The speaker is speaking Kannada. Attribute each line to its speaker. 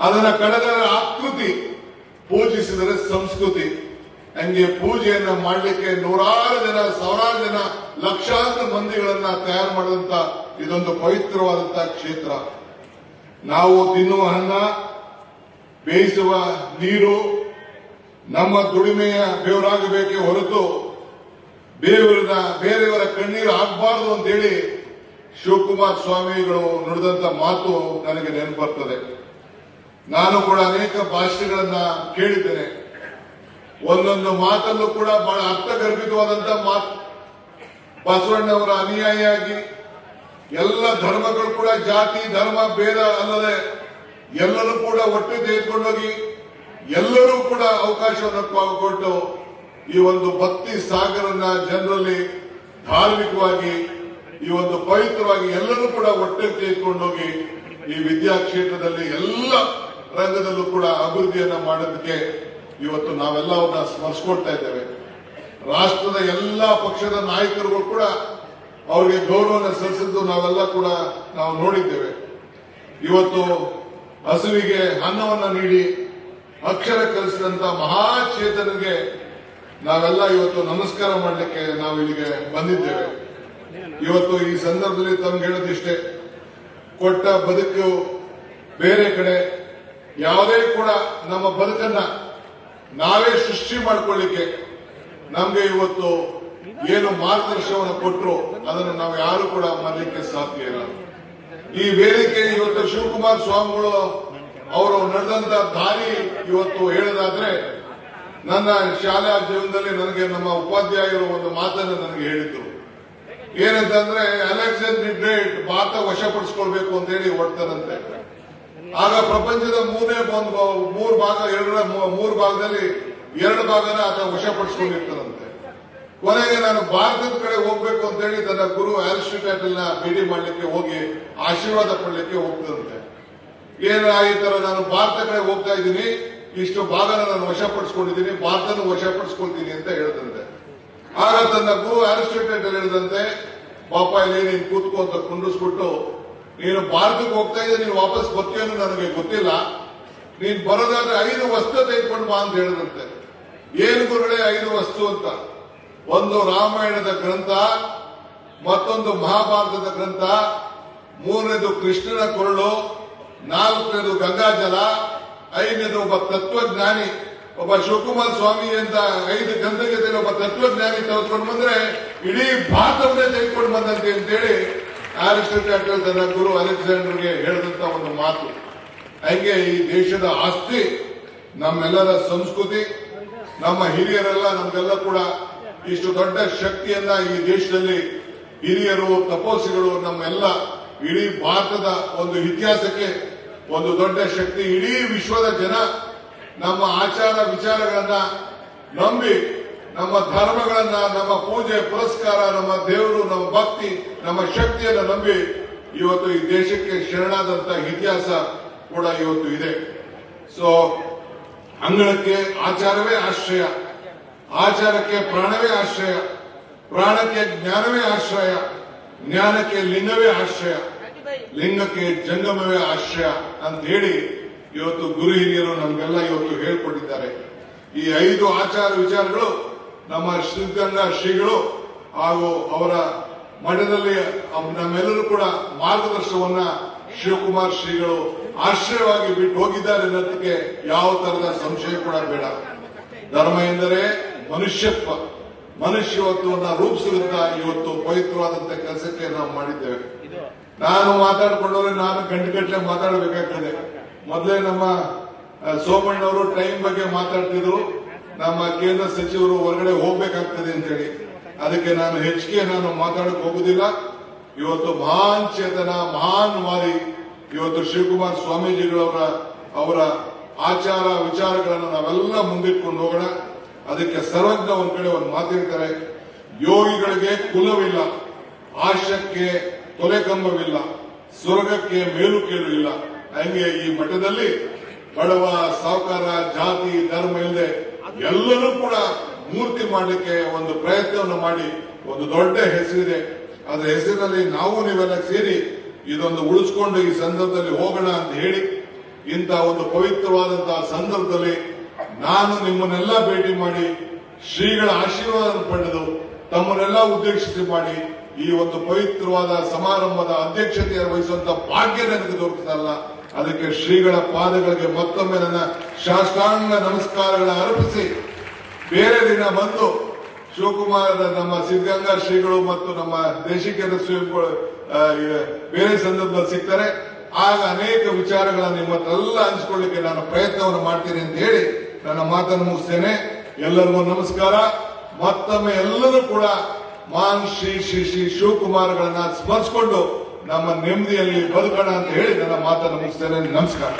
Speaker 1: ಅದನ್ನ ಕಡೆಗಳ ಆಕೃತಿ ಪೂಜಿಸಿದರೆ ಸಂಸ್ಕೃತಿ. ಹಂಗೆ ಪೂಜೆಯನ್ನ ಮಾಡಲಿಕ್ಕೆ ನೂರಾರು ಜನ, ಸಾವಿರಾರು ಜನ, ಲಕ್ಷಾಂತರ ಮಂದಿಗಳನ್ನ ತಯಾರು ಮಾಡಿದಂತ ಇದೊಂದು ಪವಿತ್ರವಾದಂತಹ ಕ್ಷೇತ್ರ. ನಾವು ತಿನ್ನುವ ಅನ್ನ, ಬೇಯಿಸುವ ನೀರು, ನಮ್ಮ ದುಡಿಮೆಯ ಬೇವರಾಗಬೇಕೇ ಹೊರತು ಬೇರೆಯವರ ಬೇರೆಯವರ ಕಣ್ಣೀರು ಆಗಬಾರದು ಅಂತೇಳಿ ಶಿವಕುಮಾರ್ ಸ್ವಾಮಿಗಳು ನುಡಿದಂತ ಮಾತು ನನಗೆ ನೆನಪು ಬರ್ತದೆ. ನಾನು ಕೂಡ ಅನೇಕ ಭಾಷೆಗಳನ್ನ ಕೇಳಿದ್ದೇನೆ. ಒಂದೊಂದು ಮಾತಲ್ಲೂ ಕೂಡ ಬಹಳ ಅರ್ಥಗರ್ಭಿತವಾದಂತ ಮಾತು. ಬಸವಣ್ಣವರ ಅನುಯಾಯಿಯಾಗಿ ಎಲ್ಲ ಧರ್ಮಗಳು ಕೂಡ ಜಾತಿ, ಧರ್ಮ, ಭೇದ ಅಲ್ಲದೆ ಎಲ್ಲರೂ ಕೂಡ ಒಟ್ಟು ತೆಗೆದುಕೊಂಡೋಗಿ ಎಲ್ಲರೂ ಕೂಡ ಅವಕಾಶವನ್ನು ಕೊಟ್ಟು ಈ ಒಂದು ಭಕ್ತಿ ಸಾಗರನ್ನ ಜನರಲ್ಲಿ ಧಾರ್ಮಿಕವಾಗಿ, ಈ ಒಂದು ಪವಿತ್ರವಾಗಿ ಎಲ್ಲರೂ ಕೂಡ ಒಟ್ಟು ತೆಗೆದುಕೊಂಡೋಗಿ ಈ ವಿದ್ಯಾ ಕ್ಷೇತ್ರದಲ್ಲಿ ಎಲ್ಲ ರಂಗದಲ್ಲೂ ಕೂಡ ಅಭಿವೃದ್ಧಿಯನ್ನ ಮಾಡೋದಕ್ಕೆ ಇವತ್ತು ನಾವೆಲ್ಲ ಅವ್ರನ್ನ ಸ್ಮರಿಸ್ಕೊಳ್ತಾ ಇದ್ದೇವೆ. ರಾಷ್ಟ್ರದ ಎಲ್ಲ ಪಕ್ಷದ ನಾಯಕರುಗಳು ಕೂಡ ಅವರಿಗೆ ಗೌರವನ ಸಲ್ಲಿಸಿದ್ದು ನಾವೆಲ್ಲ ಕೂಡ ನಾವು ನೋಡಿದ್ದೇವೆ. ಇವತ್ತು ಹಸುವಿಗೆ ಅನ್ನವನ್ನ ನೀಡಿ, ಅಕ್ಷರ ಕಲಿಸಿದಂತ ಮಹಾಚೇತನಿಗೆ ನಾವೆಲ್ಲ ಇವತ್ತು ನಮಸ್ಕಾರ ಮಾಡಲಿಕ್ಕೆ ನಾವು ಇಲ್ಲಿಗೆ ಬಂದಿದ್ದೇವೆ. ಇವತ್ತು ಈ ಸಂದರ್ಭದಲ್ಲಿ ತಮ್ಗೆ ಹೇಳೋದಿಷ್ಟೇ, ಕೊಟ್ಟ ಬದುಕು ಬೇರೆ ಕಡೆ ಯಾವುದೇ ಕೂಡ ನಮ್ಮ ಬದುಕನ್ನ ನಾವೇ ಸೃಷ್ಟಿ ಮಾಡಿಕೊಳ್ಳಿಕ್ಕೆ ನಮ್ಗೆ ಇವತ್ತು ಏನು ಮಾರ್ಗದರ್ಶನವನ್ನು ಕೊಟ್ಟರು ಅದನ್ನು ನಾವು ಯಾರು ಕೂಡ ಮಾಡಲಿಕ್ಕೆ ಸಾಧ್ಯ ಇಲ್ಲ. ಈ ವೇದಿಕೆ ಇವತ್ತು ಶಿವಕುಮಾರ್ ಸ್ವಾಮಿಗಳು ಅವರು ನಡೆದಂತ ದಾರಿ ಇವತ್ತು ಹೇಳೋದಾದ್ರೆ ನನ್ನ ಶಾಲಾ ಜೀವನದಲ್ಲಿ ನನಗೆ ನಮ್ಮ ಉಪಾಧ್ಯಾಯರು ಒಂದು ಮಾತನ್ನು ನನಗೆ ಹೇಳಿದ್ರು. ಏನಂತಂದ್ರೆ ಅಲೆಕ್ಸಾಂಡ್ರಿ ಗ್ರೇಟ್ ಭಾರತ ವಶಪಡಿಸ್ಕೊಳ್ಬೇಕು ಅಂತ ಹೇಳಿ ಹೊಡ್ತಾರಂತೆ ಆಗ ಪ್ರಪಂಚದ ಮೂರನೇ ಒಂದು ಮೂರು ಭಾಗ, ಎರಡರ ಮೂರು ಭಾಗದಲ್ಲಿ ಎರಡು ಭಾಗನ ಆತ ವಶಪಡಿಸಿಕೊಂಡಿರ್ತಾನಂತೆ. ಕೊನೆಗೆ ನಾನು ಭಾರತದ ಕಡೆ ಹೋಗ್ಬೇಕು ಅಂತ ಹೇಳಿ ತನ್ನ ಗುರು ಆರಿಸ್ಟಿಟ್ಯಾಟಲ್ನ ಭೇಟಿ ಮಾಡಲಿಕ್ಕೆ ಹೋಗಿ ಆಶೀರ್ವಾದ ಪಡಲಿಕ್ಕೆ ಹೋಗ್ತದಂತೆ ಏನ ಈ ನಾನು ಭಾರತ ಕಡೆ ಹೋಗ್ತಾ ಇದ್ದೀನಿ, ಇಷ್ಟು ಭಾಗನ ನಾನು ವಶಪಡಿಸ್ಕೊಂಡಿದ್ದೀನಿ ಭಾರತನ ವಶಪಡಿಸ್ಕೊಳ್ತೀನಿ ಅಂತ ಹೇಳ್ತಂತೆ ಆಗ ತನ್ನ ಗುರು ಆರಿಸ್ಟಿಟ್ಯಾಟಲ್ ಹೇಳಿದಂತೆ ಪಾಪ ಇಲ್ಲಿ ನೀನು ಕೂತ್ಕೋ ಅಂತ ಕುಂಡಿಸ್ಬಿಟ್ಟು ನೀನು ಭಾರತಕ್ಕೆ ಹೋಗ್ತಾ ಇದ್ದೆ, ನೀನು ವಾಪಸ್ ಬರ್ತೀಯೋ ನನಗೆ ಗೊತ್ತಿಲ್ಲ. ನೀನ್ ಬರೋದಾದ್ರೆ ಐದು ವಸ್ತು ತೆಗೆದುಕೊಂಡು ಬಾ ಅಂತ ಹೇಳಿದಂತೆ. ಏನು ಗುರುಗಳೇ, ಐದು ವಸ್ತು ಅಂತ. ಒಂದು ರಾಮಾಯಣದ ಗ್ರಂಥ, ಮತ್ತೊಂದು ಮಹಾಭಾರತದ ಗ್ರಂಥ, ಮೂರನೇದು ಕೃಷ್ಣನ ಕೊರಳು, ನಾಲ್ಕನೇದು ಗಂಗಾಜಲ, ಐದನೇದು ಒಬ್ಬ ತತ್ವಜ್ಞಾನಿ, ಒಬ್ಬ ಶಿವಕುಮಾರ್ ಸ್ವಾಮಿ ಅಂತ ಐದು ಗ್ರಂಥಗತಿಯಲ್ಲಿ ಒಬ್ಬ ತತ್ವಜ್ಞಾನಿ ತೆಗೆದುಕೊಂಡು ಬಂದ್ರೆ, ಇಡೀ ಭಾರತವನ್ನೇ ತೆಗೆದುಕೊಂಡು ಬಂದಂತೆ ಅಂತೇಳಿ ಆರಿಸ್ಟೋಟಲ್ ತನ್ನ ಗುರು ಅಲೆಕ್ಸಾಂಡರ್ಗೆ ಹೇಳಿದಂತ ಒಂದು ಮಾತು. ಹಂಗೆ ಈ ದೇಶದ ಆಸ್ತಿ, ನಮ್ಮೆಲ್ಲರ ಸಂಸ್ಕೃತಿ, ನಮ್ಮ ಹಿರಿಯರೆಲ್ಲ, ನಮ್ಗೆಲ್ಲ ಕೂಡ ಇಷ್ಟು ದೊಡ್ಡ ಶಕ್ತಿಯನ್ನ ಈ ದೇಶದಲ್ಲಿ ಹಿರಿಯರು, ತಪೋಸಿಗಳು, ನಮ್ಮೆಲ್ಲ ಇಡೀ ಭಾರತದ ಒಂದು ಇತಿಹಾಸಕ್ಕೆ ಒಂದು ದೊಡ್ಡ ಶಕ್ತಿ. ಇಡೀ ವಿಶ್ವದ ಜನ ನಮ್ಮ ಆಚಾರ ವಿಚಾರಗಳನ್ನ ನಂಬಿ ನಮ್ಮ ಧರ್ಮಗಳನ್ನ, ನಮ್ಮ ಪೂಜೆ, ಪುರಸ್ಕಾರ, ನಮ್ಮ ದೇವರು, ನಮ್ಮ ಭಕ್ತಿ, ನಮ್ಮ ಶಕ್ತಿಯನ್ನ ನಂಬಿ ಇವತ್ತು ಈ ದೇಶಕ್ಕೆ ಶರಣಾದಂತ ಇತಿಹಾಸ ಕೂಡ ಇವತ್ತು ಇದೆ. ಸೊ ಅಂಗಳಕ್ಕೆ ಆಚಾರವೇ ಆಶ್ರಯ. ಆಚಾರಕ್ಕೆ ಪ್ರಾಣವೇ ಆಶ್ರಯ. ಪ್ರಾಣಕ್ಕೆ ಜ್ಞಾನವೇ ಆಶ್ರಯ. ಜ್ಞಾನಕ್ಕೆ ಲಿಂಗವೇ ಆಶ್ರಯ. ಲಿಂಗಕ್ಕೆ ಜಂಗಮವೇ ಆಶ್ರಯ ಅಂತ ಹೇಳಿ ಇವತ್ತು ಗುರು ಹಿರಿಯರು ನಮಗೆಲ್ಲ ಇವತ್ತು ಹೇಳ್ಕೊಟ್ಟಿದ್ದಾರೆ. ಈ ಐದು ಆಚಾರ ವಿಚಾರಗಳು ನಮ್ಮ ಸಿದ್ಧಗಂಗಾ ಶ್ರೀಗಳು ಹಾಗೂ ಅವರ ಮಠದಲ್ಲಿ ನಮ್ಮೆಲ್ಲರೂ ಕೂಡ ಮಾರ್ಗದರ್ಶನವನ್ನ ಶಿವಕುಮಾರ್ ಶ್ರೀಗಳು ಆಶ್ರಯವಾಗಿ ಬಿಟ್ಟು ಹೋಗಿದ್ದಾರೆ ಅನ್ನೋದಕ್ಕೆ ಯಾವ ತರದ ಸಂಶಯ ಕೂಡ ಬೇಡ. ಧರ್ಮ ಎಂದರೆ ಮನುಷ್ಯತ್ವ. ಮನುಷ್ಯತ್ವನ್ನ ರೂಪಿಸುವಂತ ಇವತ್ತು ಪವಿತ್ರವಾದಂತ ಕೆಲಸಕ್ಕೆ ನಾವು ಮಾಡಿದ್ದೇವೆ. ನಾನು ಮಾತಾಡ್ಕೊಂಡವ್ರೆ ನಾನು ಗಂಟೆಗಟ್ಟಲೆ ಮಾತಾಡಬೇಕಾಗ್ತದೆ. ಮೊದಲೇ ನಮ್ಮ ಸೋಮಣ್ಣವರು ಟೈಮ್ ಬಗ್ಗೆ ಮಾತಾಡ್ತಿದ್ರು. ನಮ್ಮ ಕೇಂದ್ರ ಸಚಿವರು ಹೊರಗಡೆ ಹೋಗ್ಬೇಕಾಗ್ತದೆ ಅಂತ ಹೇಳಿ ಅದಕ್ಕೆ ನಾನು ಹೆಚ್ಚಿಗೆ ನಾನು ಮಾತಾಡಕ್ ಹೋಗುದಿಲ್ಲ. ಇವತ್ತು ಮಹಾನ್ ಚೇತನ, ಮಹಾನ್ ವಾದಿ ಇವತ್ತು ಶಿವಕುಮಾರ್ ಸ್ವಾಮೀಜಿಗಳವರ, ಅವರ ಆಚಾರ ವಿಚಾರಗಳನ್ನು ನಾವೆಲ್ಲ ಮುಂದಿಟ್ಕೊಂಡು ಹೋಗೋಣ. ಅದಕ್ಕೆ ಸರ್ವಜ್ಞ ಒಂದ್ ಕಡೆ ಒಂದು ಮಾತಿರ್ತಾರೆ. ಯೋಗಿಗಳಿಗೆ ಕುಲವಿಲ್ಲ, ಆಶಕ್ಕೆ ತೊಲೆಕಂಬವಿಲ್ಲ ಸ್ವರ್ಗಕ್ಕೆ ಮೇಲು ಕೇಳು ಇಲ್ಲ ಹಂಗೆ ಈ ಮಠದಲ್ಲಿ ಬಡವ, ಸಾವುಕಾರ, ಜಾತಿ, ಧರ್ಮ ಇಲ್ಲದೆ ಎಲ್ಲರೂ ಕೂಡ ಮೂರ್ತಿ ಮಾಡಲಿಕ್ಕೆ ಒಂದು ಪ್ರಯತ್ನವನ್ನು ಮಾಡಿ ಒಂದು ದೊಡ್ಡ ಹೆಸರಿದೆ. ಅದರ ಹೆಸರಿನಲ್ಲಿ ನಾವು ನೀವೆಲ್ಲ ಸೇರಿ ಇದೊಂದು ಉಳಿಸ್ಕೊಂಡು ಈ ಸಂದರ್ಭದಲ್ಲಿ ಹೋಗೋಣ ಅಂತ ಹೇಳಿ, ಇಂಥ ಒಂದು ಪವಿತ್ರವಾದಂತಹ ಸಂದರ್ಭದಲ್ಲಿ ನಾನು ನಿಮ್ಮನ್ನೆಲ್ಲ ಭೇಟಿ ಮಾಡಿ, ಶ್ರೀಗಳ ಆಶೀರ್ವಾದ ಪಡೆದು ತಮ್ಮನ್ನೆಲ್ಲ ಉದ್ದೇಶಿಸಿ ಮಾಡಿ ಈ ಒಂದು ಪವಿತ್ರವಾದ ಸಮಾರಂಭದ ಅಧ್ಯಕ್ಷತೆಯನ್ನು ವಹಿಸುವಂತ ಭಾಗ್ಯ ನನಗೆ ದೊರಕುತ್ತಲ್ಲ ಅದಕ್ಕೆ ಶ್ರೀಗಳ ಪಾದಗಳಿಗೆ ಮತ್ತೊಮ್ಮೆ ನನ್ನ ಶಾಸ್ತ್ರಾಂಗ ನಮಸ್ಕಾರಗಳ ಅರ್ಪಿಸಿ ಬೇರೆ ದಿನ ಬಂದು ಶಿವಕುಮಾರ್ ನಮ್ಮ ಸಿದ್ಧಗಂಗಾ ಶ್ರೀಗಳು ಮತ್ತು ನಮ್ಮ ದೇಶಿಕೇಂದ್ರ ಶ್ರೀಗಳು ಬೇರೆ ಸಂದರ್ಭದಲ್ಲಿ ಸಿಗ್ತಾರೆ. ಆಗ ಅನೇಕ ವಿಚಾರಗಳನ್ನು ನಿಮ್ಮ ಹತ್ರ ಹಂಚಿಕೊಳ್ಳಿಕ್ಕೆ ನಾನು ಪ್ರಯತ್ನವನ್ನು ಮಾಡ್ತೀನಿ ಅಂತ ಹೇಳಿ ನನ್ನ ಮಾತನ್ನು ಮುಗಿಸ್ತೇನೆ. ಎಲ್ಲರಿಗೂ ನಮಸ್ಕಾರ. ಮತ್ತೊಮ್ಮೆ ಎಲ್ಲರೂ ಕೂಡ ಮಾನ್ ಶ್ರೀ ಶ್ರೀ ಶ್ರೀ ಶಿವಕುಮಾರ್ಗಳನ್ನ ಸ್ಮರಿಸಿಕೊಂಡು ನಮ್ಮ ನೆಮ್ಮದಿಯಲ್ಲಿ ಬದುಕೋಣ ಅಂತ ಹೇಳಿ ನನ್ನ ಮಾತನ್ನು ಮುಗಿಸ್ತೇನೆ. ನಮಸ್ಕಾರ.